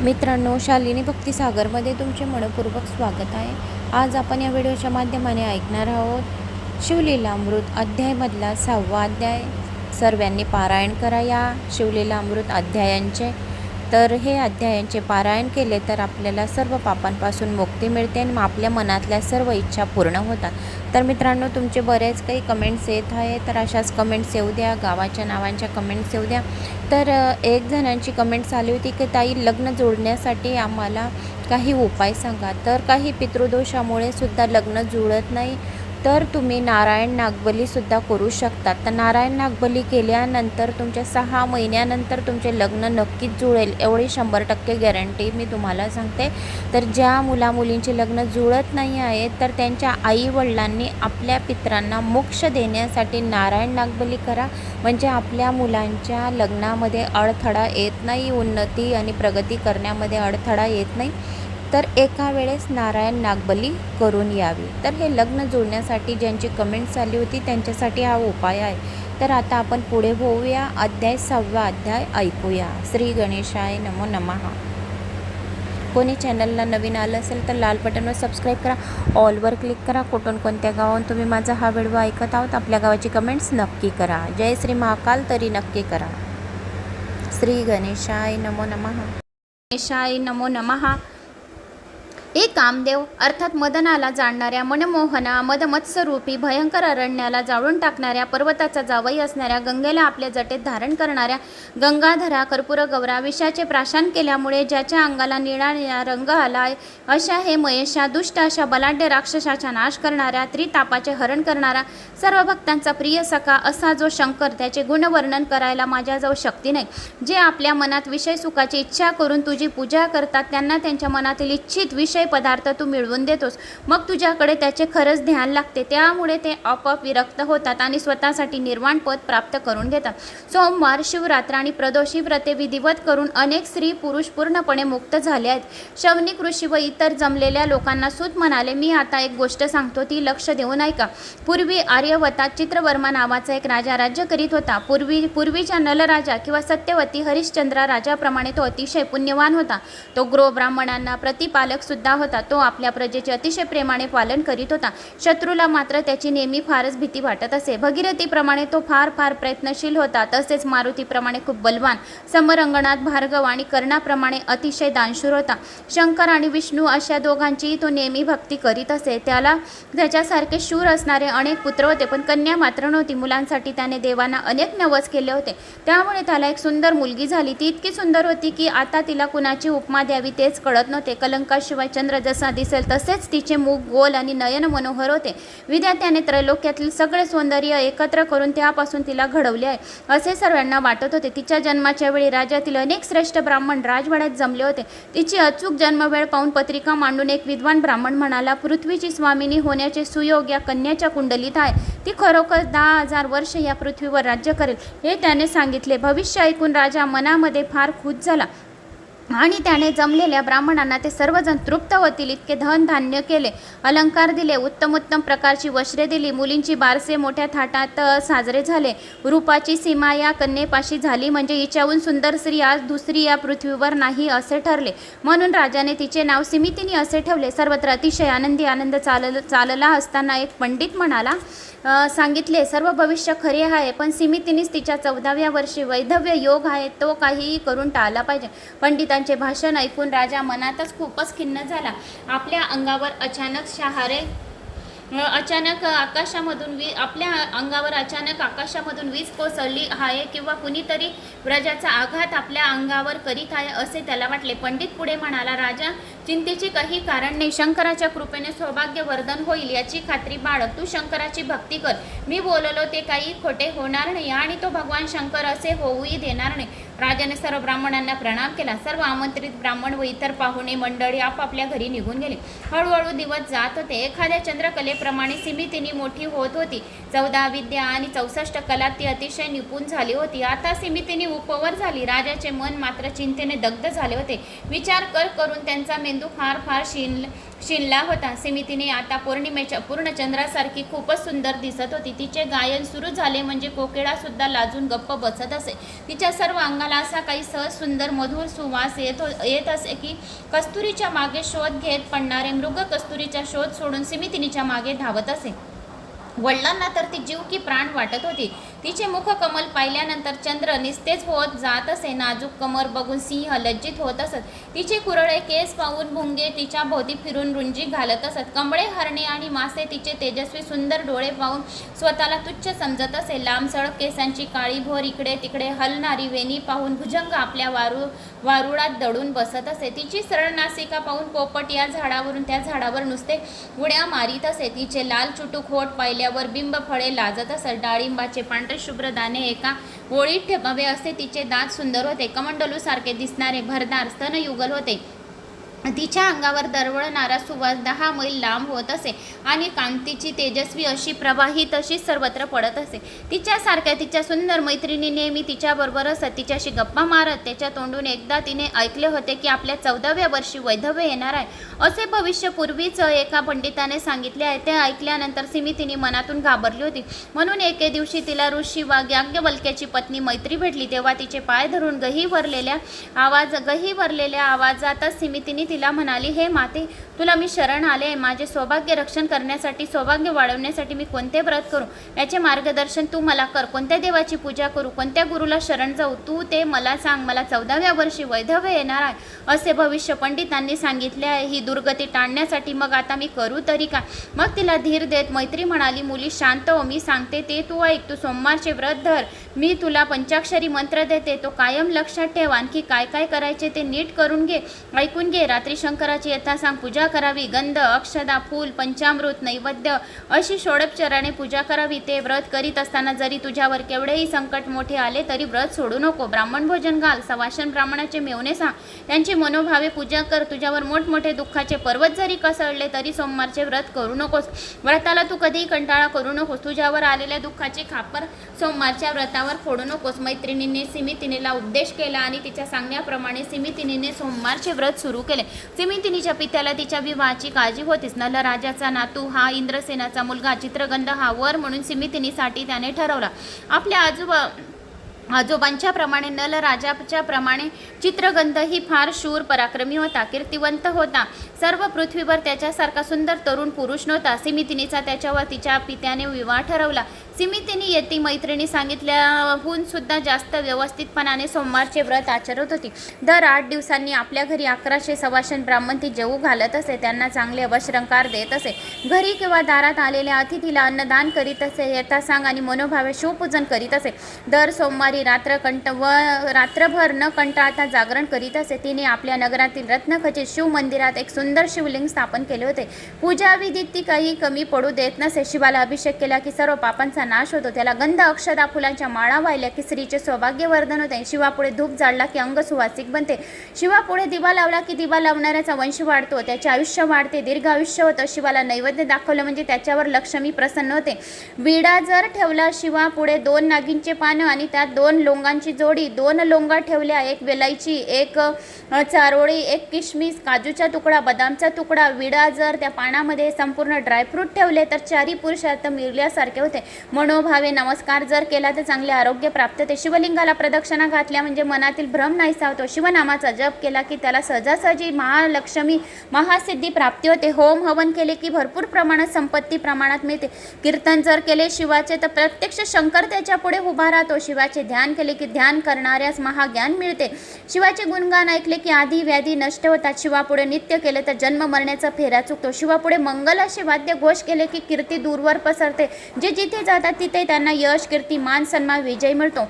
मित्रांनो शालिनी भक्तिसागरमध्ये तुमचे मनपूर्वक स्वागत आहे. आज आपण या व्हिडिओच्या माध्यमाने ऐकणार आहोत शिवलीलामृत अध्यायमधला सहावा अध्याय. सर्वांनी पारायण करा या शिवलीलामृत अध्यायांचे. तर हे अध्यायांचे पारायण केले तर आपल्याला सर्व पापांपासून मुक्ती मिळते आणि आपल्या मनातल्या सर्व इच्छा पूर्ण होतात. तर मित्रांनो तुमचे बरेच काही कमेंट्स येत आहे तर अशाच कमेंट्स येऊ द्या गावाच्या नावांच्या कमेंट्स येऊ द्या. तर एक जणांची कमेंट्स आली होती की ताई लग्न जोडण्यासाठी आम्हाला काही उपाय सांगा. तर काही पितृदोषामुळे सुद्धा लग्न जुळत नाही. तर तुम्ही नारायण नागबलीसुद्धा करू शकता तर नारायण नागबली केल्यानंतर तुमच्या सहा महिन्यानंतर तुमचे लग्न नक्कीच जुळेल एवढी शंभर टक्के गॅरंटी मी तुम्हाला सांगते. तर ज्या मुलामुलींचे लग्न जुळत नाही आहेत तर त्यांच्या आईवडिलांनी आपल्या पित्रांना मोक्ष देण्यासाठी नारायण नागबली करा. म्हणजे आपल्या मुलांच्या लग्नामध्ये अडथळा येत नाही उन्नती आणि प्रगती करण्यामध्ये अडथळा येत नाही. तर एका वेळेस नारायण नागबली करून यावी. तर हे लग्न जुळण्यासाठी ज्यांची कमेंट्स आली होती त्यांच्यासाठी हा उपाय आहे. तर आता आपण पुढे होऊया. अध्याय सहावा अध्याय ऐकूया. श्री गणेशाय नमो नमः कोणी चॅनलला नवीन आलं असेल तर लाल बटनवर सबस्क्राईब करा. ऑलवर क्लिक करा. कुठून कोणत्या गावाहून तुम्ही माझा हा व्हिडिओ ऐकत आहोत आपल्या गावाची कमेंट्स नक्की करा. जय श्री महाकाल तरी नक्की करा. श्री गणेशाय नमो नमः गणेशाय नमो नमहा. हे कामदेव अर्थात मदनाला जाणणाऱ्या मनमोहना मदमत्स्यरूपी भयंकर अरण्याला जाळून टाकणाऱ्या पर्वताचा जावई असणाऱ्या गंगेला आपल्या जटेत धारण करणाऱ्या गंगाधरा कर्पूर गौरा विषाचे प्राशान केल्यामुळे ज्याच्या अंगाला निळा निळा रंग आला अशा हे महेशा दुष्ट अशा बलाढ्य राक्षसाचा नाश करणाऱ्या त्रितापाचे हरण करणारा सर्व भक्तांचा प्रिय सखा असा जो शंकर त्याचे गुणवर्णन करायला माझ्याजवळ शक्ती नाही. जे आपल्या मनात विषय सुखाची इच्छा करून तुझी पूजा करतात त्यांना त्यांच्या मनातील इच्छित विषय पदार्थ तू मिळवून देतोस. मग तुझ्याकडे त्याचे खरंच ध्यान लागते. त्यामुळे ते आपोआप विरक्त होतात आणि स्वतःसाठी निर्वाण पद प्राप्त करून घेतात. सोमवार शिवरात्र आणि प्रदोषी व्रते विधिवत करून अनेक स्त्री पुरुष पूर्णपणे मुक्त झाले आहेत. शवनिक ऋषी व इतर जमलेल्या लोकांना सूत म्हणाले मी आता एक गोष्ट सांगतो ती लक्ष देऊन ऐका. पूर्वी आर्यवतात चित्रवर्मा नावाचा एक राजा राज्य करीत होता. पूर्वी पूर्वीच्या नलराजा किंवा सत्यवती हरिश्चंद्रा राजाप्रमाणे तो अतिशय पुण्यवान होता. तो ग्रो ब्राह्मणांना प्रतिपालक सुद्धा होता. तो आपल्या प्रजेचे अतिशय प्रेमाने पालन करीत होता. शत्रूला मात्र त्याची नेहमी फारच भीती वाटत असे. भगीरथीप्रमाणे तो फार फार प्रयत्नशील होता. तसेच मारुतीप्रमाणे खूप बलवान समरंगणात भार्गव आणि कर्णाप्रमाणे अतिशय दानशूर होता. शंकर आणि विष्णू अशा दोघांचीही तो नेहमी भक्ती करीत असे. त्याला त्याच्यासारखे शूर असणारे अनेक पुत्र होते पण कन्या मात्र नव्हती. मुलांसाठी त्याने देवांना अनेक नवस केले होते. त्यामुळे त्याला एक सुंदर मुलगी झाली. ती इतकी सुंदर होती की आता तिला कुणाची उपमा द्यावी तेच कळत नव्हते. कलंकाशिवाय चंद्र जसा दिसेल तसेच तिचे मुख गोल आणि नयन मनोहर होते. विद्यार्थ्याने त्रैलोक्यातील सगळे सौंदर्य एकत्र करून त्यापासून तिला घडवले आहे. असे सर्वांना वाटत होते. तिच्या जन्माच्या वेळी राज्यातील अनेक श्रेष्ठ ब्राह्मण राजवाड्यात जमले होते. तिची अचूक जन्मवेळ पाहून पत्रिका मांडून एक विद्वान ब्राह्मण म्हणाला पृथ्वीची स्वामिनी होण्याचे सुयोग या कन्याच्या कुंडलीत आहे. ती खरोखर दहा हजार वर्ष या पृथ्वीवर राज्य करेल. हे त्याने सांगितले. भविष्य ऐकून राजा मनामध्ये फार खुश झाला. आणि त्याने जमलेल्या ब्राह्मणांना ते सर्वजण तृप्त होतील इतके धन धान्य केले अलंकार दिले उत्तम उत्तम प्रकारची वस्त्रे दिली मुलींची बारसे मोठ्या थाटात साजरे झाले. रूपाची सीमा या कन्येपाशी झाली म्हणजे हिच्याहून सुंदर स्त्री आज दुसरी या पृथ्वीवर नाही असे ठरले. म्हणून राजाने तिचे नाव सिमितीने असे ठेवले. सर्वत्र अतिशय आनंदी आनंद चालल चालला असताना एक पंडित म्हणाला सांगितले सर्व भविष्य खरे आहे पण सीमितीनेच तिच्या चौदाव्या वर्षी वैधव्य योग आहे तो काहीही करून टाळला पाहिजे. पंडितांचे भाषण ऐकून राजा मनातच खूपच खिन्न झाला. आपल्या अंगावर अचानक शहारे अचानक आकाशामधून वी आपल्या अंगावर अचानक आकाशामधून वीज कोसळली आहे किंवा कुणीतरी व्रजाचा आघात आपल्या अंगावर करीत आहे असे त्याला वाटले. पंडित पुढे म्हणाला राजा चिंतेचे काही कारण नाही. शंकराच्या कृपेने सौभाग्य वर्धन होईल याची खात्री बाळग तू शंकराची भक्ती कर. मी बोललो ते काही खोटे होणार नाही आणि तो भगवान शंकर असे होऊही देणार नाही. राजाने सर्व ब्राह्मणांना प्रणाम केला. सर्व आमंत्रित ब्राह्मण व इतर पाहुणे मंडळी आपापल्या घरी निघून गेले. हळूहळू दिवस जात होते. एखाद्या चंद्रकले चंद्रकलेप्रमाणे सिमितीनी मोठी होत होती. चौदा विद्या आणि चौसष्ट कला ती अतिशय निपुण झाली होती. आता सिमितीनी उपवर झाली. राजाचे मन मात्र चिंतेने दग्ध झाले होते. विचार कर करून त्यांचा मेंदू फार फार शिन शिनला होता. सिमितीने आता पौर्णिमेच्या पूर्ण चंद्रासारखी खूपच सुंदर दिसत होती. तिचे गायन सुरू झाले म्हणजे कोकिळा सुद्धा लाजून गप्प बसत असे. तिच्या सर्व अंगाला असा काही सहज सुंदर मधुर सुवास येत हो येत असे की कस्तुरीच्या मागे शोध घेत पडणारे मृग कस्तुरीचा शोध सोडून सिमितिनीच्या मागे धावत असे. वडिलांना तर ती जीव की प्राण वाटत होती. तिचे मुख कमल पाहिल्यानंतर चंद्र निस्तेज होत जात असे. नाजूक कमर बघून सिंह लज्जित होत असत. तिचे कुरळे केस पाहून भुंगे तिच्या भोवती फिरून रुंजी घालत असत. कमळे हरणे आणि मासे तिचे तेजस्वी सुंदर डोळे पाहून स्वतःला तुच्छ समजत असे. लांब सडक केसांची काळी भोर इकडे तिकडे हलणारी वेणी पाहून भुजंग आपल्या वारू वारुळात दडून बसत असे. तिची सरळ नासिका पाहून पोपट या झाडावरून त्या झाडावर नुसते उड्या मारीत असे. तिचे लाल चुटूक खोट पाहिल्यावर बिंब फळे लाजत असत. डाळिंबाचे पांढरे शुभ्र दाणे एका ओळीत ठेवावे असे तिचे दात सुंदर होते. कमंडलूसारखे दिसणारे भरदार स्तनयुगल होते. तिच्या अंगावर दरवळणारा सुवास दहा मैल लांब होत असे आणि कांतीची तेजस्वी अशी प्रवाही तशीच सर्वत्र पडत असे. तिच्यासारख्या तिच्या सुंदर मैत्रिणी नेहमी तिच्याबरोबर असत तिच्याशी गप्पा मारत त्याच्या तोंडून एकदा तिने ऐकले होते की आपल्या चौदाव्या वर्षी वैधव्य येणार आहे. असे भविष्य पूर्वीच एका पंडिताने सांगितले आहे. ते ऐकल्यानंतर सिमी तिने मनातून घाबरली होती. म्हणून एके दिवशी तिला ऋषी वा याज्ञवल्क्याची पत्नी मैत्री भेटली. तेव्हा तिचे पाय धरून गही भरलेल्या आवाज गही भरलेल्या आवाजातच सिमितीने तिला म्हणाली हे माते तुला मी शरण आले माझे सौभाग्य रक्षण करण्यासाठी सौभाग्य वाढवण्यासाठी मी कोणते व्रत करू? याचे मार्गदर्शन तू मला कर. कोणत्या देवाची पूजा करू? कोणत्या गुरुला शरण जाऊ? तू ते मला सांग. मला चौदाव्या वर्षी वैधव्य येणार आहे. असे भविष्य पंडितांनी सांगितले आहे. ही दुर्गती टाळण्यासाठी मग आता मी करू तरी का? मग तिला धीर देत मैत्री म्हणाली मुली शांत हो. मी सांगते ते तू ऐक. तू सोमवारचे व्रत धर. मी तुला पंचाक्षरी मंत्र देते. तो कायम लक्षात ठेव. आणखी काय काय करायचे ते नीट करून घे. ऐकून घे. रात्री शंकराची यथा सांग. पूजा करावी. गंध अक्षदा फूल पंचामृत नैवेद्य अशी षोडपचराने पूजा करावी. ते व्रत करीत असताना जरी तुझ्यावर केवढेही संकट मोठे आले तरी व्रत सोडू नको. ब्राह्मण भोजन घाल. सवाशन ब्राह्मणाचे मेवणे सांग. त्यांची मनोभावे पूजा कर. तुझ्यावर मोठमोठे दुःखाचे पर्वत जरी कसळले तरी सोमवारचे व्रत करू नकोस. व्रताला तू कधीही कंटाळा करू नकोस. तुझ्यावर आलेल्या दुःखाचे खापर सोमवारच्या व्रतावर फोडू नकोस. मैत्रिणीने सिमितिनीला उपदेश केला आणि तिच्या सांगण्याप्रमाणे सिमितिनीने सोमवारचे व्रत सुरू केले. सिमितिनीच्या पित्याला तिच्या विवाहाची काळजी होतीच. नल राजाचा नातू हा इंद्रसेनाचा मुलगा चित्रगंध हा वर म्हणून सिमितिनीसाठी त्याने ठरवला. आपल्या आजोबा आजोबांच्या प्रमाणे नलराजाच्या प्रमाणे चित्रगंध ही फार शूर पराक्रमी होता कीर्तिवंत होता. सर्व पृथ्वीवर त्याच्यासारखा सुंदर तरुण पुरुष नव्हता. सिमितिनीचा त्याच्यावर तिच्या पित्याने विवाह ठरवला. सिमितिनी येती मैत्रिणी सांगितल्याहून सुद्धा जास्त व्यवस्थितपणाने सोमवारचे व्रत आचरत होती. दर आठ दिवसांनी आपल्या घरी अकराशे सवाशन ब्राह्मण ती जेवू घालत असे. त्यांना चांगले वशरंकार देत असे. घरी किंवा दारात आलेल्या अतिथीला अन्नदान करीत असे यथासांग आणि मनोभावे शिवपूजन करीत असे. दर सोमवारी रात्र कंट व रात्रभर न कंटाळता जागरण करीत असे. तिने आपल्या नगरातील रत्नखचित शिव मंदिरात एक सुंदर शिवलिंग स्थापन केले होते. पूजाविधीत ती काही कमी पडू देत नसे. शिवाला अभिषेक केला की सर्व पापांचा नाश होतो. त्याला गंध अक्षदा फुलांच्या माळा वाहिल्या की स्त्रीचे सौभाग्य वर्धन होते शिवापुढे धूप जाळला की अंग सुवासिक बनते. शिवापुढे दिवा लावला की दिवा लावणाऱ्याचा वंश वाढतो. त्याचे आयुष्य वाढते. दीर्घ आयुष्य होतं. शिवाला नैवेद्य दाखवलं म्हणजे त्याच्यावर लक्ष्मी प्रसन्न होते. विडा जर ठेवला शिवापुढे दोन नागिंचे पानं आणि त्यात दोन लोंगांची जोडी. दोन लोंगा ठेवल्या. एक वेलायची एक चारोळी एक किशमिस काजूचा तुकडा बदामचा तुकडा विडा जर त्या पानामध्ये संपूर्ण ड्रायफ्रूट ठेवले तर चारी पुरुषार्थ मिळल्यासारखे होते. मनोभावे नमस्कार जर केला तर चांगले आरोग्य प्राप्त होते. शिवलिंगाला प्रदक्षिणा घातल्या म्हणजे मनातील भ्रम नाहीसा होतो. शिवनामाचा जप केला की त्याला सहजासहजी महालक्ष्मी महासिद्धी प्राप्ती होते. होम हवन केले की भरपूर प्रमाणात संपत्ती प्रमाणात मिळते. कीर्तन जर केले शिवाचे तर प्रत्यक्ष शंकर त्याच्या पुढे उभा राहतो. शिवाचे ध्यान केले की ध्यान करणाऱ्यास महाज्ञान मिळते. शिवाचे गुणगान ऐकले की आधी व्याधी नष्ट होतात. शिवापुढे नित्य केले तर जन्म मरण्याचा फेरा चुकतो. शिवापुढे मंगल असे वाद्य घोष केले की कीर्ती दूरवर पसरते. जे जिथे जातात तिथे त्यांना यश कीर्ती मान सन्मान विजय मिळतो.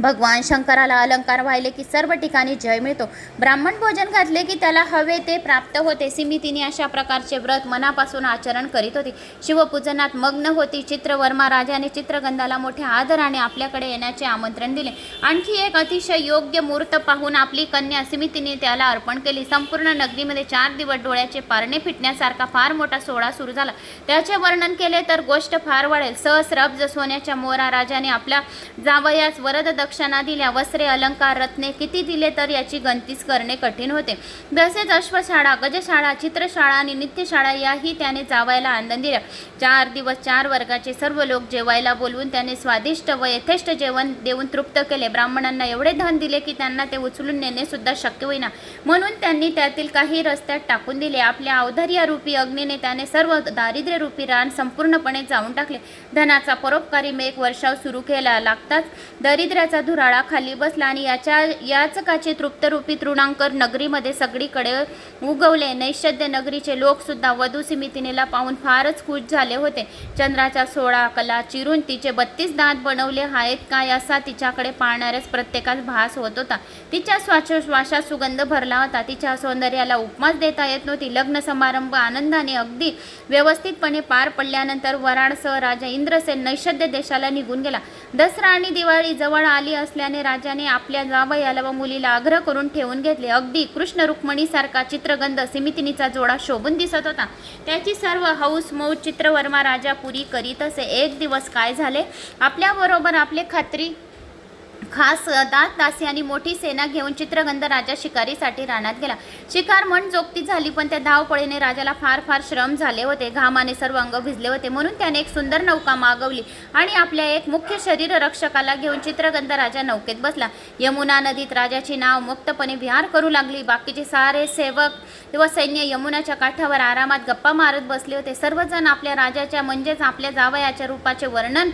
भगवान शंकराला अलंकार वाहिले की सर्व ठिकाणी जय मिळतो. ब्राह्मण भोजन घातले की त्याला हवे ते प्राप्त होते. सिमितीने अशा प्रकारचे व्रत मनापासून आचरण करीत होती. शिवपूजनात मग्न होती. चित्रवर्मा राजाने चित्रगंधाला मोठ्या आदराने आपल्याकडे येण्याचे आमंत्रण दिले. आणखी एक अतिशय योग्य मूर्त पाहून आपली कन्या सिमितीने त्याला अर्पण केली. संपूर्ण नगरीमध्ये चार दिवस डोळ्याचे पारणे फिटण्यासारखा फार मोठा सोहळा सुरू झाला. त्याचे वर्णन केले तर गोष्ट फार वाढेल. सहस्र अब्ज सोन्याच्या मोरा राजाने आपल्या जावयास वरद दक्षिणा दिल्या. वस्त्रे अलंकार रत्ने किती दिले तर याची गणतीच करणे कठीण होते. तसेच अश्वशाळा गजशाळा चित्रशाळा आणि नित्यशाळा याही त्याने जावायला आनंद दिल्या चार दिवस चार वर्गाचे सर्व लोक जेवायला बोलवून त्याने स्वादिष्ट व यथेष्ट जेवण देऊन तृप्त केले. ब्राह्मणांना एवढे धन दिले की त्यांना ते उचलून नेणे सुद्धा शक्य होईना. म्हणून त्यांनी त्यातील काही रस्त्यात टाकून दिले. आपल्या अवधार्या रूपी अग्नीने त्याने सर्व दारिद्र्यरूपी रान संपूर्णपणे जाऊन टाकले. धनाचा परोपकारी मेघ वर्षाव सुरू केला. लागताच दरिद्र्याचा धुराळा खाली बसला आणि याच्या याचकाचे तृप्तरूपी तृणांकर नगरीमध्ये सगळीकडे उगवले. नैषद्य नगरीचे लोकसुद्धा वधू सिमितीनेला पाहून फारच खुश झाले होते. चंद्राच्या सोळा कला चिरून तिचे बत्तीस दात बनवले आहेत काय असा तिच्याकडे पाहणाऱ्याच प्रत्येकास भास होत होता. तिच्या श्वासोश्वासात सुगंध भरला होता. तिच्या सौंदर्याला उपमास देता येत नव्हती. लग्न समारंभ आनंदाने अगदी व्यवस्थितपणे पार पडल्यानंतर वराडसह राजा इंद्रसेन नैषद्य देशाला निघून गेला. दसरा आणि दिवाळी जवळ आली असल्याने राजाने आपल्या जावयाला व मुलीला आग्रह करून ठेवून घेतले. अगदी कृष्ण रुक्मणीसारखा चित्रगंध सिमितिनीचा जोडा शोभून दिसत होता. त्याची सर्व हौस मौज चित्रवर्मा राजा पुरी करीत असे. एक दिवस काय झाले? आपल्याबरोबर आपले खात्री खास दास दासी आणि मोठी सेना घेऊन चित्रगंध राजा शिकारीसाठी रानात गेला. शिकार मनजोगती झाली पण त्या धावपळीने राजाला फार फार श्रम झाले होते. घामाने सर्व अंग भिजले होते. म्हणून त्याने एक सुंदर नौका मागवली आणि आपल्या एक मुख्य शरीर रक्षकाला घेऊन चित्रगंध राजा नौकेत बसला. यमुना नदीत राजाची नाव मुक्तपणे विहार करू लागली. बाकीचे सारे सेवक व सैन्य यमुनाच्या काठावर आरामात गप्पा मारत बसले होते. सर्वजण आपल्या राजाच्या म्हणजेच आपल्या जावयाच्या रूपाचे वर्णन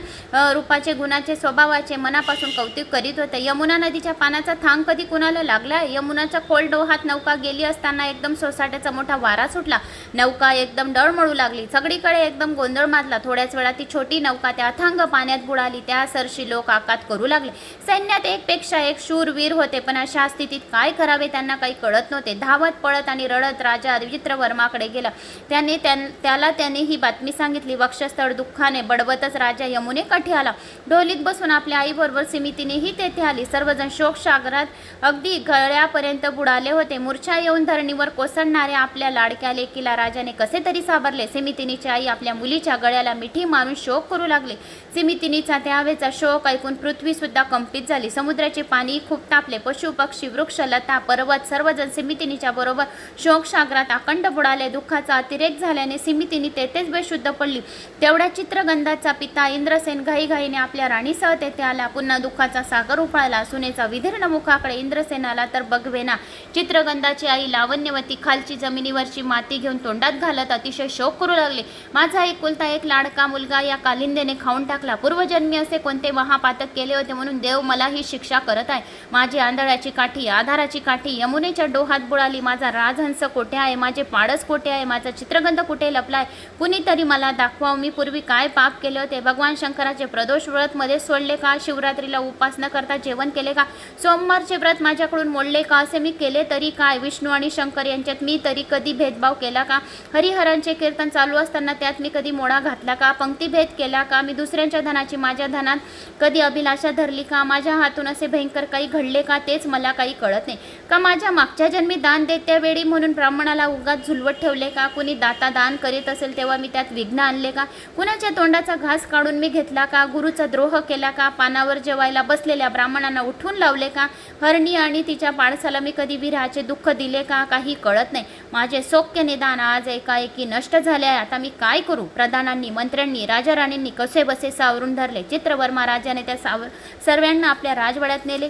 रूपाचे गुणाचे स्वभावाचे मनापासून कौतुक करीत होते. यमुना नदीच्या पाण्याचा थांग कधी कुणाला लागला? यमुनाच्या खोल डोहात नौका गेली असताना एकदम सोसाट्याचा मोठा वारा सुटला. नौका एकदम डळमळू लागली. सगळीकडे एकदम गोंधळ माजला. थोड्याच वेळा ती छोटी नौका त्या अथांग पाण्यात बुडाली. त्या सरशी लोक आकात करू लागले. सैन्यात एकपेक्षा एक शूरवीर होते पण अशा स्थितीत काय करावे त्यांना काही कळत नव्हते. धावत पळत आणि रडत राजा विचित्रवर्माकडे गेला. त्याने त्याला त्याने ही बातमी सांगितली. वक्षस्थळ दुःखाने बडवतच राजा यमुने कठी आला. ढोलीत बसून आपल्या आईबरोबर सिमितीनेही तेथे आली. सर्वजण शोकसागरात अगदी गळ्यापर्यंत बुडाले होते. मूर्छा येऊन धरणीवर कोसळणाऱ्या आपल्या लाडक्या लेकीला राजाने कसे तरी सावरले. सिमितिनीची आई आपल्या मुलीच्या गळ्याला मिठी मारून शोक करू लागले. सिमितिनीचा त्यावेळचा शोक ऐकून पृथ्वी सुद्धा कंपित झाली. समुद्राचे पाणी खूप तापले. पशु पक्षी वृक्ष लता पर्वत सर्वजण सिमितिनीच्या बरोबर शोकसागरात अखंड बुडाले. दुःखाचा अतिरेक झाल्याने सिमितिनी तेथेच बेशुद्ध पडली. तेवढ्या चित्रगंधाचा पिता इंद्रसेन घाईघाईने आपल्या राणीसह तेथे आला. पुन्हा दुःखाचा सागर उफाळला. सुनेचा विधीर्ण मुखाकडे इंद्रसेनाला तर बघवेना. चित्रगंधाची आई लावण्यवती खालची जमिनीवरची माती घेऊन तोंडात घालत अतिशय शोक करू लागले. माझा एक कुलता एक लाडका मुलगा या कालिंदेने खाऊन टाकला. पूर्वजन्मी असे कोणते महापातक केले होते म्हणून देव मला ही शिक्षा करत आहे. माझी आंधळ्याची काठी आधाराची काठी यमुनेच्या डोहात बुडाली. माझा राजहंस कोठे आहे? माझे पाडस कोठे आहे? माझा चित्रगंध कुठे लपलाय? कुणीतरी मला दाखवावं. मी पूर्वी काय पाप केले होते? भगवान शंकराचे प्रदोष व्रत मध्ये सोडले का? शिवरात्रीला उपासना करता जेवण केले का? सोमवारचे व्रत माझ्याकडून मोडले का असे मी केले तरी काय? विष्णू आणि शंकर यांच्यात मी तरी कधी भेदभाव केला का? हरिहरांचे कीर्तन चालू असताना त्यात मी कधी मोडा घातला का? पंक्तिभेद केला का? मी दुसऱ्यांच्या धनाची माझ्या धनात कधी अभिलाषा धरली का? माझ्या हातून असे भयंकर काही घडले का? तेच मला काही कळत नाही. का माझ्या मागच्या जन्मी दान देत त्यावेळी म्हणून ब्राह्मणाला उगात झुलवत ठेवले का? कुणी दाता दान करीत असेल तेव्हा मी त्यात विघ्न आणले का? कुणाच्या तोंडाचा घास काढून मी घेतला का? गुरुचा द्रोह केला का? पानावर जेवायला बसलेल्या ब्राह्मणांना उठून लावले का? हरणी आणि तिच्या पाडसाला मी कधी विरहाचे दुःख दिले का? काही कळत नाही. माझे सौख्य निदान आज एकाएकी नष्ट झाले आहे. आता मी काय करू? प्रधानांनी मंत्र्यांनी राजा राणींनी कसे बसे सावरून धरले. चित्रवर्मा राजाने त्या साव सर्वांना आपल्या राजवाड्यात नेले.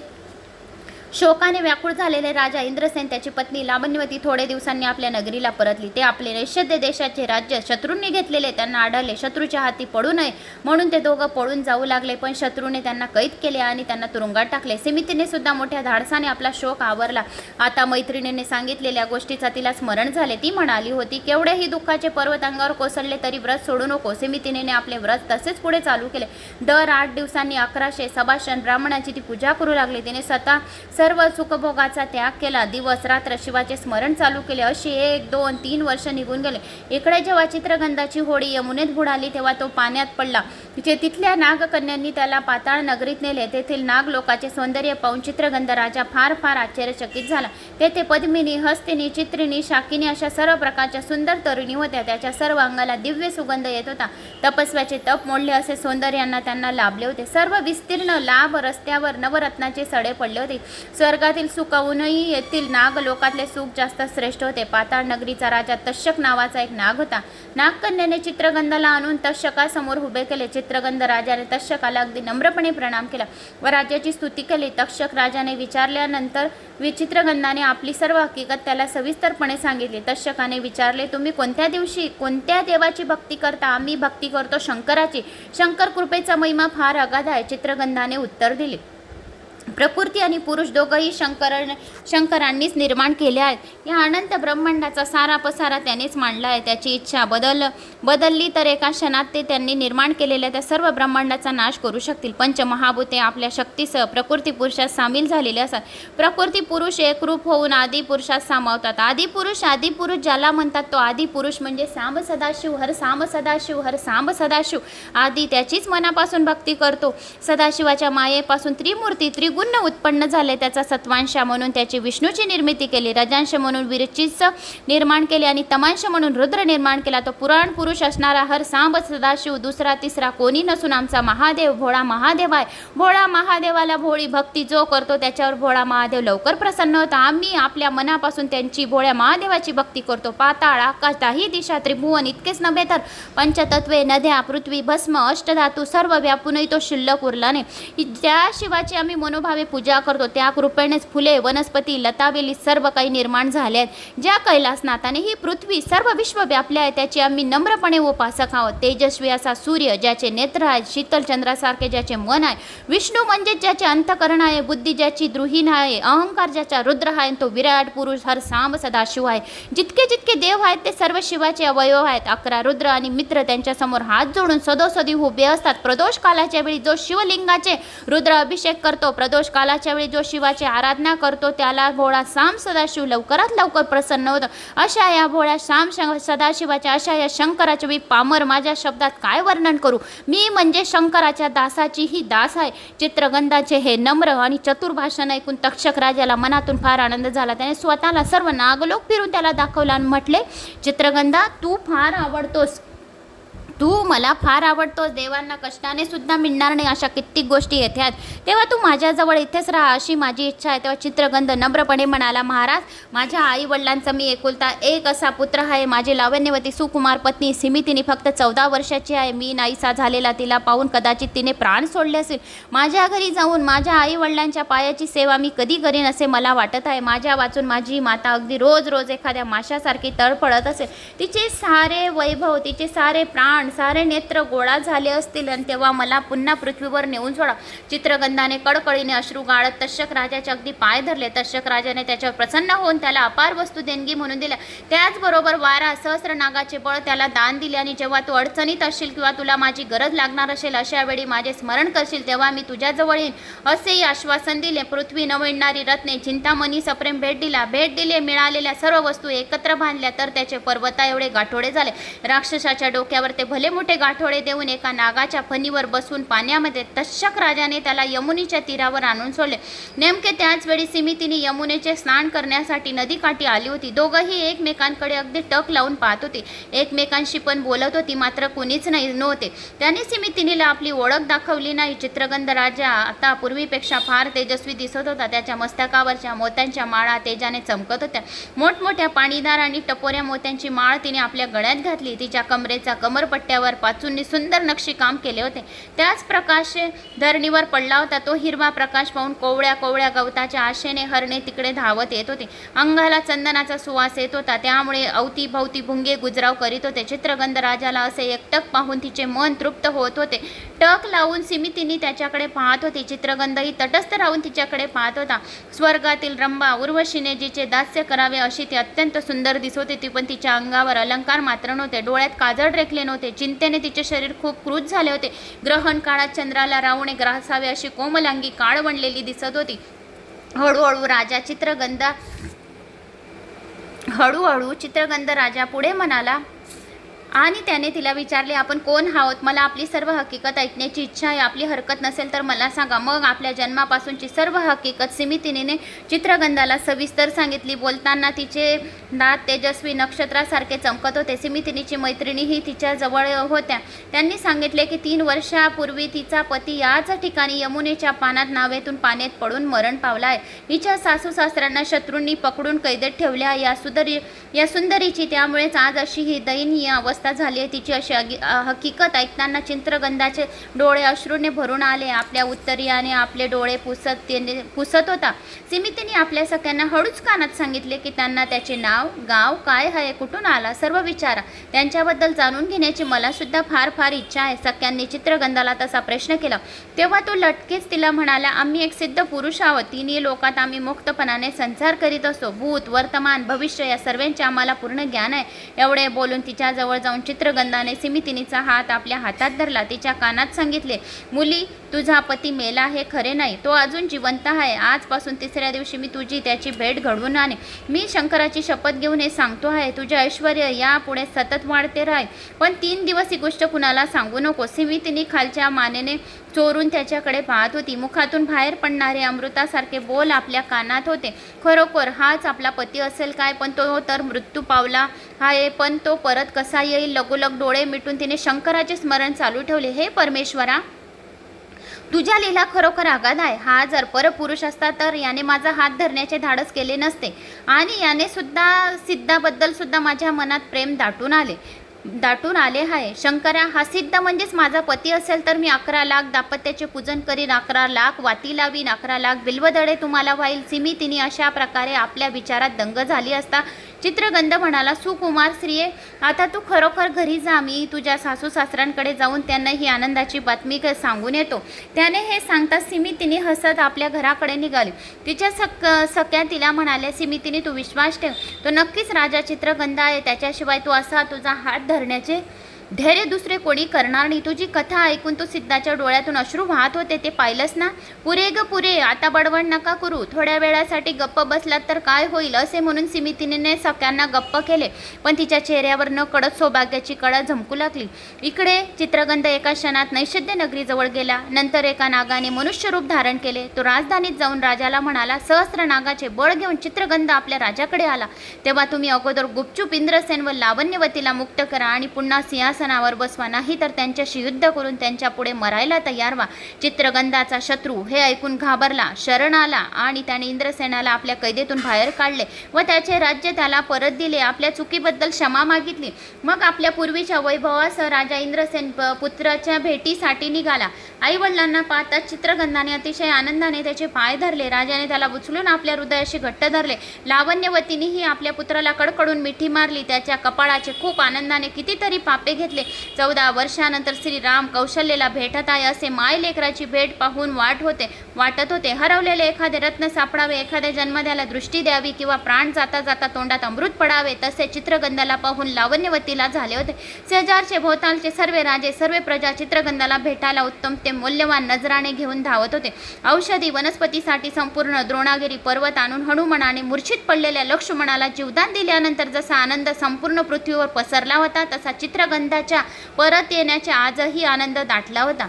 शोकाने व्याकुळ झालेले राजा इंद्रसेन त्याची पत्नी लावण्यवती थोडे दिवसांनी आपल्या नगरीला परतली. ते आपले नैषद्य देशाचे राज्य शत्रूंनी घेतलेले त्यांना आढळले. शत्रूच्या हाती पडू नये म्हणून ते दोघं पळून जाऊ लागले पण शत्रूने त्यांना कैद केले आणि त्यांना तुरुंगात टाकले. सिमितीने सुद्धा मोठ्या धाडसाने आपला शोक आवरला. आता मैत्रिणीने सांगितलेल्या गोष्टीचा तिला स्मरण झाले. ती म्हणाली होती केवढेही दुःखाचे पर्वत अंगावर कोसळले तरी व्रत सोडू नको सिमितीने आपले व्रत तसेच पुढे चालू केले. दर आठ दिवसांनी अकराशे सभाषण ब्राह्मणाची ती पूजा करू लागली. तिने स्वतः सर्व सुखभोगाचा त्याग केला. दिवस रात्र शिवाचे स्मरण चालू केले. अशी एक दोन तीन वर्ष निघून गेले. इकडे जेव्हा चित्रगंधाची होडी यमुनेत बुडाली तेव्हा तो पाण्यात पडला. जे तिथल्या नागकन्यांनी त्याला पाताळ नगरीत नेले तेथील नागलोकाचे सौंदर्य पाहून चित्रगंध राजा फार फार आश्चर्यचकित झाला. तेथे पद्मिनी हस्तिनी चित्रिणी शाकिनी अशा सर्व प्रकारच्या सुंदर तरुणी होत्या. त्याच्या सर्व अंगाला दिव्य सुगंध येत होता. तपस्व्याचे तप मोडले असे सौंदर्यांना त्यांना लाभले होते. सर्व विस्तीर्ण लाभ रस्त्यावर नवरत्नाचे सडे पडले होते. स्वर्गातील सुखाहूनही येथील नागलोकातले सुख जास्त श्रेष्ठ होते. पाताळ नगरीचा राजा तक्षक नावाचा एक नाग होता. नागकन्याने चित्रगंधाला आणून तक्षकासमोर उभे केले. चित्र चित्रगंध राजाने तक्षकाला अगदी नम्रपणे प्रणाम केला. व राज्याची स्तुती केली. तक्षक राजाने विचारल्यानंतर विचित्रगंधाने आपली सर्व हकीकत त्याला सविस्तरपणे सांगितली. तक्षकाने विचारले तुम्ही कोणत्या दिवशी कोणत्या देवाची भक्ती करता? आम्ही भक्ती करतो शंकराची. शंकर कृपेचा महिमा फार अगाध आहे. चित्रगंधाने उत्तर दिले. प्रकृती आणि पुरुष दोघंही शंकर शंकरांनीच निर्माण केले आहेत. या अनंत ब्रह्मांडाचा सारा पसारा त्यानेच मांडला आहे. त्याची इच्छा बदल बदलली तर एका क्षणात ते त्यांनी निर्माण केलेल्या त्या सर्व ब्रह्मांडाचा नाश करू शकतील. पंचमहाभूते आपल्या शक्तीसह प्रकृती पुरुषात सामील झालेले असतात. प्रकृती पुरुष एकरूप होऊन आदी पुरुषात सामावतात. आदी पुरुष आदी पुरुष ज्याला म्हणतात तो आदी पुरुष म्हणजे साम सदाशिव हर साम सदाशिव हर साम सदाशिव. आदी त्याचीच मनापासून भक्ती करतो. सदाशिवाच्या मायेपासून त्रिमूर्ती त्रिगुण उत्पन्न झाले त्याचा सत्वांश म्हणून. त्याची विष्णूची निर्मिती केली रजांश म्हणून विरचिस निर्माण केले आणि तमांश म्हणून रुद्र निर्माण केला. तो पुराण पुरुष असणारा हर सांब सदाशिव दुसरा तिसरा कोणी नसून आमचा महादेव भोळा महादेव आहे. भोळा महादेवाला भोळी भक्ती जो करतो त्याच्यावर भोळा महादेव लवकर प्रसन्न होता. आम्ही आपल्या मनापासून त्यांची भोळ्या महादेवाची भक्ती करतो. पाताळ आकाश दाही दिशा त्रिभुवन इतकेच नव्हे तर पंचतत्वे नद्या पृथ्वी भस्म अष्टधातू सर्व व्यापूनही तो शिल्लक उरला नाही. त्या शिवाची आम्ही मनोभाव पूजा करतो. त्या कृपेनेच फुले वनस्पती लतावेली सर्व काही निर्माण झाले आहेत. ज्या कैलासनाथाने ही पृथ्वी सर्व विश्व व्यापले आहे त्याची आम्ही नम्रपणे उपासक आहोत. तेजस्वी असा सूर्य ज्याचे नेत्र आहेत शीतल चंद्रासारखे ज्याचे मन आहे. विष्णू म्हणजे ज्याचे अंतकरण आहे बुद्धी ज्याची द्रुहीन आहे अहंकार ज्याचा रुद्र आहे तो विराट पुरुष हर सांब सदाशिव आहे. जितके जितके देव आहेत ते सर्व शिवाचे अवयव आहेत. अकरा रुद्र आणि मित्र त्यांच्यासमोर हात जोडून सदोसदी उभे असतात. प्रदोष कालाच्या वेळी जो शिवलिंगाचे रुद्र अभिषेक करतो प्रदोष कालाच्या वेळी जो शिवाची आराधना करतो त्याला भोळा साम सदाशिव लवकरात लवकर प्रसन्न होतं. अशा या भोळ्या साम सदाशिवाच्या अशा या शंकराच्या मी पामर माझ्या शब्दात काय वर्णन करू? मी म्हणजे शंकराच्या दासाची ही दास आहे. चित्रगंधाचे हे नम्र आणि चतुर भाषण ऐकून तक्षक राजाला मनातून फार आनंद झाला. त्याने स्वतःला सर्व नागलोक फिरून त्याला दाखवला आणि म्हटले चित्रगंधा तू फार आवडतोस. तू मला फार आवडतोस. देवांना कष्टाने सुद्धा मिळणार नाही अशा कित्येक गोष्टी येथे आहेत तेव्हा तू माझ्याजवळ इथेच राहा अशी माझी इच्छा आहे. तेव्हा चित्रगंध नम्रपणे म्हणाला महाराज माझ्या आई वडिलांचा मी एकुलता एक असा पुत्र आहे. माझी लावण्यवती सुकुमार पत्नी सिमितीने फक्त चौदा वर्षाची आहे. मी नाहीसा झालेला तिला पाहून कदाचित तिने प्राण सोडले असेल. माझ्या घरी जाऊन माझ्या आई वडिलांच्या पायाची सेवा मी कधी करीन असे मला वाटत आहे. माझ्या वाचून माझी माता अगदी रोज रोज एखाद्या माशासारखी तळपडत असेल. तिचे सारे वैभव तिचे सारे प्राण सारे नेत्र गोळा झाले असतील आणि तेव्हा मला पुन्हा पृथ्वीवर नेऊन सोडा. चित्रगंधाने कडकडीने अश्रू गाळत तक्षक राजाचे अगदी पाय धरले. तक्षक राजाने त्याच्यावर प्रसन्न होऊन त्याला अपार वस्तू देणगी म्हणून दिल्या. त्याचबरोबर वारा सहस्र नागाचे बळ त्याला दान दिले आणि जेव्हा तू अडचणीत असशील किंवा तुला माझी गरज लागणार असेल अशा वेळी माझे स्मरण करशील तेव्हा मी तुझ्याजवळ येईन. असेही आश्वासन दिले. पृथ्वी न मिळणारी रत्ने चिंतामणी सप्रेम भेट दिला. भेट दिले मिळालेल्या सर्व वस्तू एकत्र बांधल्या तर त्याचे पर्वता एवढे गाठोडे झाले. राक्षसाच्या डोक्यावर ते भले मोठे गाठोडे देऊन एका नागाच्या फणीवर बसून पाण्यामध्ये तक्षक राजाने त्याला यमुनीच्या तीरावर आणून सोडले. नेमके त्याच वेळी सिमितीने यमुनेचे स्नान करण्यासाठी नदीकाठी आली होती. दोघंही एकमेकांकडे अगदी टक लावून पाहत होते. एकमेकांशी पण बोलत होती मात्र कुणीच नाही नव्हते. त्याने सिमितीनीला आपली ओळख दाखवली नाही. चित्रगंध राजा आता पूर्वीपेक्षा फार तेजस्वी दिसत होता. त्याच्या मस्तकावरच्या मोत्यांच्या माळा तेजाने चमकत होत्या. मोठमोठ्या पाणीदार आणि टपोऱ्या मोत्यांची माळ तिने आपल्या गळ्यात घातली. तिच्या कमरेचा कमरपट्टी पट्ट्यावर पाचूंनी सुंदर नक्षीकाम केले होते. त्याच प्रकाश धरणीवर पडला होता तो हिरवा प्रकाश पाहून कोवळ्या कोवळ्या गवताच्या आशेने हरणे तिकडे धावत येत होते. अंगाला चंदनाचा सुवास येत होता त्यामुळे अवतीभवती भुंगे गुजराव करीत होते. चित्रगंध राजाला असे एकटक पाहून तिचे मन तृप्त होत होते. टक लावून सिमितीने त्याच्याकडे पाहत होती. चित्रगंधही तटस्थ राहून तिच्याकडे पाहत होता. स्वर्गातील रंबा उर्वशीने जिचे दास्य करावे अशी ती अत्यंत सुंदर दिसत होती. ती पण तिच्या अंगावर अलंकार मात्र नव्हते. डोळ्यात काजळ रेखले नव्हते. चिंतेने तिचे शरीर खूप क्रूज झाले होते. ग्रहण काळात चंद्राला रावणे ग्रासावे अशी कोमलांगी काळ बनलेली दिसत होती. हळूहळू राजा चित्रगंधा हळूहळू चित्रगंध राजा पुढे म्हणाला आणि त्याने तिला विचारले आपण कोण आहोत? मला आपली सर्व हकीकत ऐकण्याची इच्छा आहे. आपली हरकत नसेल तर मला सांगा. मग आपल्या जन्मापासूनची सर्व हकीकत सिमितिनीने चित्रगंधाला सविस्तर सांगितली. बोलताना तिचे दात तेजस्वी नक्षत्रासारखे चमकत होते. सिमितिनीची मैत्रिणीही तिच्या जवळ होत्या. त्यांनी सांगितले की तीन वर्षापूर्वी तिचा पती याच ठिकाणी यमुनेच्या पानात नावेतून पाण्यात पडून मरण पावला आहे. हिच्या सासू सासऱ्यांना शत्रूंनी पकडून कैदेत ठेवल्या. या सुदरी या सुंदरीची त्यामुळेच आज अशी ही दयनीय अवस्था झाली आहे. तिची अशी हकीकत ऐकताना चित्रगंधाचे डोळे अश्रूने भरून आले. आपल्या उत्तरीयाने आपले डोळे पुसत त्याने पुसत होता. सिमितीने आपल्या सख्यांना हळूच कानात सांगितले की त्यांना त्याचे नाव गाव काय आहे कुठून आला सर्व विचारा. त्यांच्याबद्दल जाणून घेण्याची मलासुद्धा फार फार इच्छा आहे. सख्यांनी चित्रगंधाला तसा प्रश्न केला. तेव्हा तो लटकेच तिला म्हणाला आम्ही एक सिद्ध पुरुष आहोत. तिन्ही लोकात आम्ही मुक्तपणाने संसार करीत असतो भूत वर्तमान भविष्य या सर्वांच्या आम्हाला पूर्ण ज्ञान आहे. एवढे बोलून तिच्याजवळ जाऊन चित्रगंधाने सिमितिनीचा हात आपल्या हातात धरला. तिच्या कानात सांगितले मुली तुझा पती मेला हे खरे नाही. तो अजून जिवंत आहे. आजपासून तिसऱ्या दिवशी मी तुझी त्याची भेट घडवून आणे मी शंकराची शपथ घेऊन हे सांगतो आहे. तुझे ऐश्वर यापुढे सतत वाढते राहील पण तीन दिवस ही गोष्ट कुणाला सांगू नको. सिमितीने खालच्या मानेने चोरून त्याच्याकडे पाहत होती. मुखातून बाहेर पडणारे अमृतासारखे बोल आपल्या कानात होते. खरोखर हाच आपला पती असेल काय? पण तो तर मृत्यू पावला आहे. पण तो परत कसा येईल? लगोलग डोळे मिटून तिने शंकराचे स्मरण चालू ठेवले. हे परमेश्वरा तुझ्या लीला खरोखर आघात आहे. हा जर परपुरुष असता तर याने माझा हात धरण्याचे धाडस केले नसते. आणि याने सुद्धा सिद्धाबद्दल सुद्धा माझ्या मनात प्रेम दाटून आले. दाटून आले आहे. शंकरा हा सिद्ध म्हणजेच माझा पती असेल तर मी अकरा लाख दापत्याचे पूजन करीन. अकरा लाख वाती लावीन. अकरा लाख बिल्वदडे तुम्हाला व्हाईल. सिमी तिने अशा प्रकारे आपल्या विचारात दंग झाली असता चित्रगंध म्हणाला सुकुमार स्त्रिये आता तू खरोखर घरी जा. मी तुझ्या सासू सासऱ्यांकडे जाऊन त्यांना ही आनंदाची बातमी सांगून येतो. त्याने हे सांगता सिमितीने हसत आपल्या घराकडे निघाली. तिच्या सक सख्या तिला म्हणाले सिमितीने तू विश्वास ठेव. तो नक्कीच राजा चित्रगंध आहे. त्याच्याशिवाय तू असा तुझा हात धरण्याचे धैर्य दुसरे कोणी करणार नाही. तुझी कथा ऐकून तो सिद्धाच्या डोळ्यातून अश्रू वाहत होते ते पाहिलंस ना. पुरे ग पुरे आता बडबड नका करू. थोड्या वेळासाठी गप्प बसलात तर काय होईल असे म्हणून सिमितीने सगळ्यांना गप्प केले. पण तिच्या चेहऱ्यावर न कडत सौभाग्याची कळा झमकू लागली. इकडे चित्रगंध एका क्षणात नैषद्य नगरीजवळ गेला. नंतर एका नागाने मनुष्य रूप धारण केले. तो राजधानीत जाऊन राजाला म्हणाला सहस्र नागाचे बळ घेऊन चित्रगंध आपल्या राजाकडे आला. तेव्हा तुम्ही अगोदर गुपचूप इंद्रसेन व लावण्यवतीला मुक्त करा आणि पुन्हा सिंहास सिंहासनावर बसवा नाही तर त्यांच्याशी युद्ध करून त्यांच्या पुढे मरायला तयार व्हा. चित्रगंधाचा शत्रू हे ऐकून घाबरला शरण आला आणि त्याने इंद्रसेनाला आपल्या कैदेतून बाहेर काढले व त्याचे राज्य त्याला परत दिले आपल्या चुकीबद्दल क्षमा मागितली. मग आपल्या पूर्वीच्या वैभवासह राजा इंद्रसेन पुत्राच्या भेटीसाठी निघाला. आई वडिलांना पाहताच चित्रगंधाने अतिशय आनंदाने त्याचे पाय धरले. राजाने त्याला उचलून आपल्या हृदयाशी घट्ट धरले. लावण्यवतीनेही आपल्या पुत्राला कडकडून मिठी मारली. त्याच्या कपाळाचे खूप आनंदाने कितीतरी पापे घेतले. चौदा वर्षानंतर श्रीराम कौशल्यला भेटत आहे असे माय लेकराची भेट पाहून वाट होते. वाटत होते हरवलेले एखादे रत्न सापडावे एखाद्या जन्मद्याला दृष्टी द्यावी किंवा प्राण जाता जाता तोंडात अमृत पडावे तसे चित्रगंधाला पाहून लावण्यवतीला झाले होते. शेजारचे भोवतालचे सर्व राजे सर्व प्रजा चित्रगंधाला भेटायला उत्तम ते मूल्यवान नजराने घेऊन धावत होते. औषधी वनस्पतीसाठी संपूर्ण द्रोणागिरी पर्वत आणून हनुमानाने मूर्छित पडलेल्या लक्ष्मणाला जीवदान दिल्यानंतर जसा आनंद संपूर्ण पृथ्वीवर पसरला होता तसा चित्रगंधाच्या परत येण्याचा आजही आनंद दाटला होता.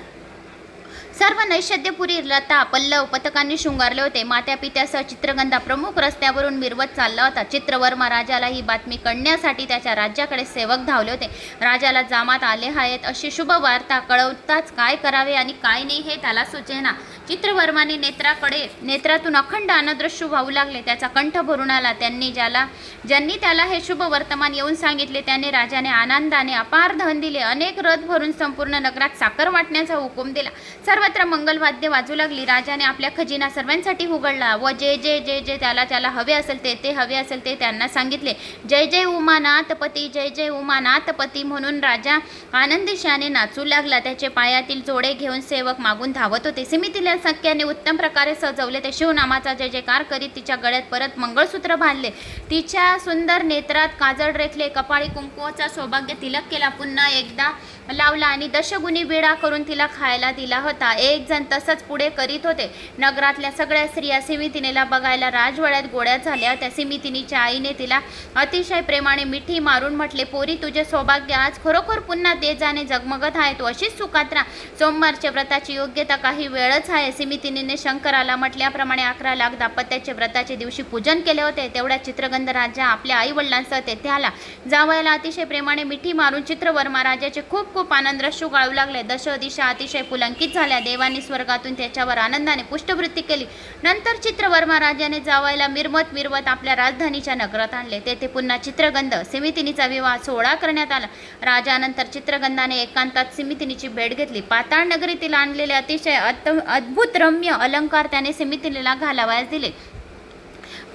सर्व नैषद्यपुरी लता पल्लव पथकांनी शृंगारले होते. मात्या पित्यासह चित्रगंधा प्रमुख रस्त्यावरून मिरवत चालला होता. चित्रवर्मा राजाला ही बातमी कळण्यासाठी त्याच्या राज्याकडे सेवक धावले होते. राजाला जामात आले आहेत अशी शुभ वार्ता कळवताच काय करावे आणि काय नाही हे त्याला सुचेना. चित्रवर्माने नेत्राकडे नेत्रातून अखंड अनदृश्य वाहू लागले. त्याचा कंठ भरून आला. त्यांनी ज्याला ज्यांनी त्याला हे शुभ वर्तमान येऊन सांगितले त्याने राजाने आनंदाने अपार धन दिले. अनेक रथ भरून संपूर्ण नगरात साखर वाटण्याचा हुकूम दिला. सर्वत्र मंगलवाद्य वाजू लागली. राजाने आपल्या खजिना सर्वांसाठी उघडला. व जे जे जे जे त्याला त्याला हवे असेल ते ते हवे असेल ते त्यांना सांगितले. जय जय उमानाथपती जय जय उमानाथपती म्हणून राजा आनंदिशाने नाचू लागला. त्याचे पायातील जोडे घेऊन सेवक मागून धावत होते. सिमितीला सख्याने उत्तम प्रकारे सजवले. ते शिवनामाचा जय जयकार करीत तिच्या गळ्यात परत मंगळसूत्र बांधले. तिच्या सुंदर नेत्रात काजळ रेखले कपाळी कुंकुवाचा सौभाग्य तिलक केला. पुन्हा एकदा लावला आणि दशगुणी विडा करून तिला खायला दिला होता. एक जण तसंच पुढे करीत होते. नगरातल्या सगळ्या स्त्रिया सिमितीनेला बघायला राजवाड्यात गोळ्या झाल्या. त्या सिमितिनीच्या आईने तिला अतिशय प्रेमाने मिठी मारून म्हटले पोरी तुझे सौभाग्य आज खरोखर पुन्हा ते जाणे जगमगत आहे. तू अशीच सुकात्रा सोमवारच्या व्रताची योग्यता काही वेळच आहे सिमितिनीने शंकराला म्हटल्याप्रमाणे अकरा लाख दाम्पत्याचे व्रताचे दिवशी पूजन केले होते. तेवढ्या चित्रगंध राजा आपल्या आईवडिलांसह तेथे आला. जावयाला अतिशय प्रेमाने मिठी मारून चित्रवर्मा राजाचे खूप खूप आनंद रश्रू गाळू लागले. दश दिशा अतिशय पुलंकित झाल्या. देवानी स्वर्गातून त्याच्यावर आनंदाने पुष्टवृत्ती केली. नंतर चित्रवर्मा राजाने जावयाला मिरमत मिरवत आपल्या राजधानीच्या नगरात आणले. तेथे पुन्हा चित्रगंध सिमितिनीचा विवाह सोहळा करण्यात आला. राजानंतर चित्रगंधाने एकांतात सिमितिनीची भेट घेतली. पाताळ नगरीतील आणलेले अतिशय अत अद्भुत रम्य अलंकार त्याने समितीला घालावयास दिले.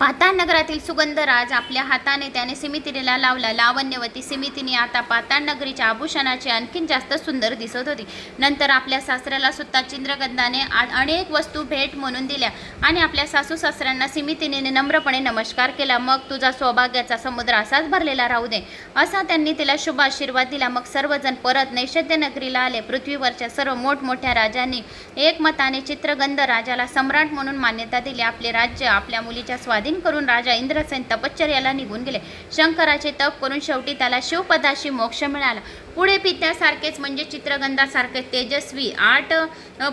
पाताळ नगरातील सुगंधराज आपल्या हाताने त्याने सिमितिनीला लावला. लावण्यवती सिमितीने आता पाताळ नगरीच्या आभूषणाची आणखीन जास्त सुंदर दिसत होती. नंतर आपल्या सासऱ्याला सुद्धा चित्रगंधाने आ- अनेक वस्तू भेट म्हणून दिल्या आणि आपल्या सासू सासऱ्यांना सिमितीने नम्रपणे नमस्कार केला. मग तुझा सौभाग्याचा समुद्र असाच भरलेला राहू दे. असा त्यांनी तिला शुभ आशीर्वाद दिला. मग सर्वजण परत नैषध्य नगरीला आले. पृथ्वीवरच्या सर्व मोठमोठ्या राजांनी एकमताने चित्रगंध राजाला सम्राट म्हणून मान्यता दिली. आपले राज्य आपल्या मुलीच्या स्वाधीन करून राजा इंद्रसेन तपश्चर्याला निघून गेले. शंकराचे तप करून शेवटी त्याला शिवपदाशी मोक्ष मिळाला. पुढे पित्यासारखेच म्हणजे चित्रगंधासारखे तेजस्वी आठ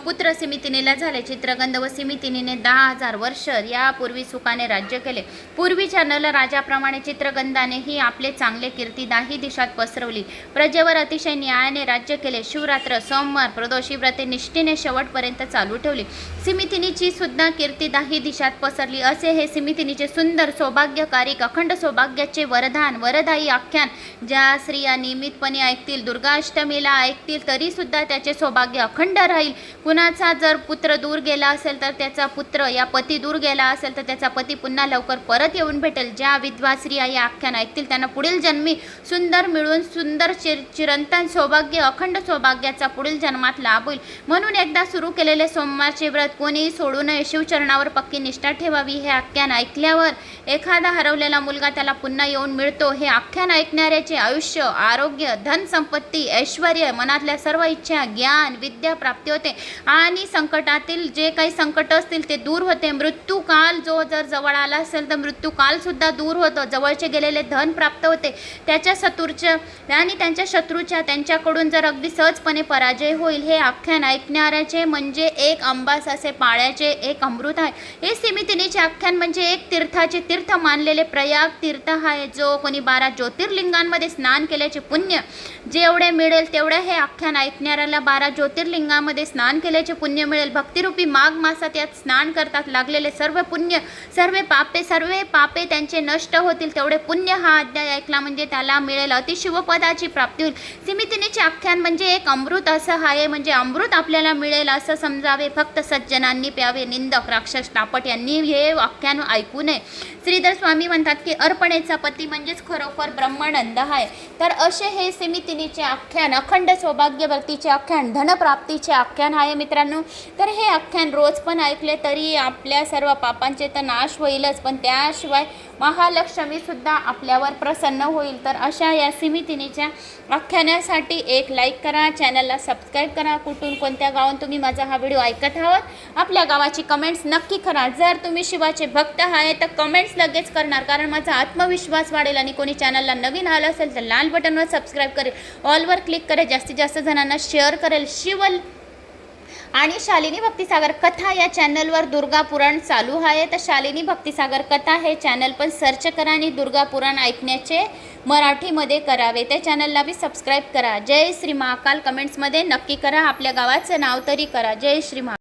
पुत्र सिमितिनीला झाले. चित्रगंध व सिमितिनीने दहा हजार वर्ष यापूर्वी सुखाने राज्य केले. पूर्वीच्या नल राजाप्रमाणे चित्रगंधानेही आपले चांगले कीर्ती दाही दिशात पसरवली. प्रजेवर अतिशय न्यायाने राज्य केले. शिवरात्र सोमवार प्रदोषी व्रते निष्ठेने शेवटपर्यंत चालू ठेवली. सिमितिनीची सुद्धा कीर्ती दाही दिशात पसरली. असे हे सिमितिनीचे सुंदर सौभाग्यकारी अखंड सौभाग्याचे वरदान वरदायी आख्यान ज्या स्त्रिया नियमितपणे ऐकतील दुर्गाष्टमीला ऐकतील तरी सुद्धा त्याचे सौभाग्य अखंड राहील. कुणाचा जर पुत्र दूर गेला असेल तर त्याचा पुत्र या पती दूर गेला असेल तर त्याचा पती पुन्हा लवकर परत येऊन भेटेल. ज्या विधवा स्त्रिया या आख्यान ऐकतील त्यांना पुढील जन्मी सुंदर मिळून सुंदर चिर चिरंतन सौभाग्य अखंड सौभाग्याचा पुढील जन्मात लाभ होईल. म्हणून एकदा सुरू केलेले सोमवारचे व्रत कोणीही सोडू नये. शिवचरणावर पक्की निष्ठा ठेवावी हे आख्यान ऐकल्यावर एखादा हरवलेला मुलगा त्याला पुन्हा येऊन मिळतो. हे आख्यान ऐकणाऱ्याचे आयुष्य आरोग्य धन संपत्ती ऐश्वर मनातल्या सर्व इच्छा ज्ञान विद्या प्राप्ती होते. आणि संकटातील जे काही संकट असतील ते दूर होते. मृत्यू काल जो जर जवळ आला असेल तर मृत्यूकालसुद्धा सुद्धा दूर होतो. जवळचे गेलेले धन प्राप्त होते. त्याच्या शत्रूच्या आणि त्यांच्या शत्रूच्या त्यांच्याकडून जर अगदी सहजपणे पराजय होईल हे आख्यान ऐकणाऱ्याचे म्हणजे एक अंबास असे पाळ्याचे एक अमृत आहे. हे सिमितिनीचे आख्यान म्हणजे एक तीर्थाचे तीर्थ मानलेले प्रयाग. तीर्थ आहे जो कोणी बारा ज्योतिर्लिंगांमध्ये स्नान केल्याचे पुण्य. जेवढे मिळेल तेवढे हे आख्यान ऐकणाऱ्याला बारा ज्योतिर्लिंगामध्ये स्नान केल्याचे पुण्य मिळेल. भक्तिरूपी माघ मासात यात स्नान करतात लागलेले सर्व पुण्य सर्व पापे सर्व पापे त्यांचे नष्ट होतील. तेवढे पुण्य हा अध्याय ऐकला म्हणजे त्याला मिळेल अतिशिवपदाची प्राप्ती होईल. सिमितिनीचे आख्यान म्हणजे एक अमृत असं आहे म्हणजे अमृत आपल्याला मिळेल असं समजावे. फक्त सज्जनांनी प्यावे निंदक राक्षस तापट यांनी हे आख्यान ऐकू नये. श्रीधर स्वामी म्हणतात की अर्पणेचा पती म्हणजेच खरोखर ब्रह्मानंद आहे. तर असे हे सिमितिनीचे आख्यान अखंड सौभाग्यवर्तीचे आख्यान धनप्राप्तीचे आख्यान आहे मित्रांनो. तर हे आख्यान रोज पण ऐकले तरी आपल्या सर्व पापांचे तर नाश होईलच पण त्याशिवाय महालक्ष्मी सुद्धा आपल्यावर प्रसन्न होईल. तर अशा या सिमितिनीच्या आख्यानासाठी एक लाईक करा चॅनलला सबस्क्राईब करा. कुठून कोणत्या गावात तुम्ही माझा हा व्हिडिओ ऐकत आहात आपल्या गावाची कमेंट्स नक्की करा. जर तुम्ही शिवाचे भक्त आहे तर कमेंट्स लगेच करणार. कारण माझा आत्मविश्वास वाढेल आणि कोणी चॅनलला नवीन आलं असेल तर लाल बटनवर सबस्क्राईब करेल. ऑलवर क्लिक करेल. जास्तीत जास्त जणांना शेअर करेल. शिवल आणि शालिनी भक्तिसागर कथा या चॅनलवर दुर्गा पुराण चालू आहे. तर शालिनी भक्तिसागर कथा हे चॅनल पण सर्च करा आणि दुर्गा पुराण ऐकण्याचे मराठीमध्ये करावे. त्या चॅनलला बी सबस्क्राईब करा. जय श्री महाकाल. कमेंट्समध्ये नक्की करा. आपल्या गावाचं नाव तरी करा. जय श्री महा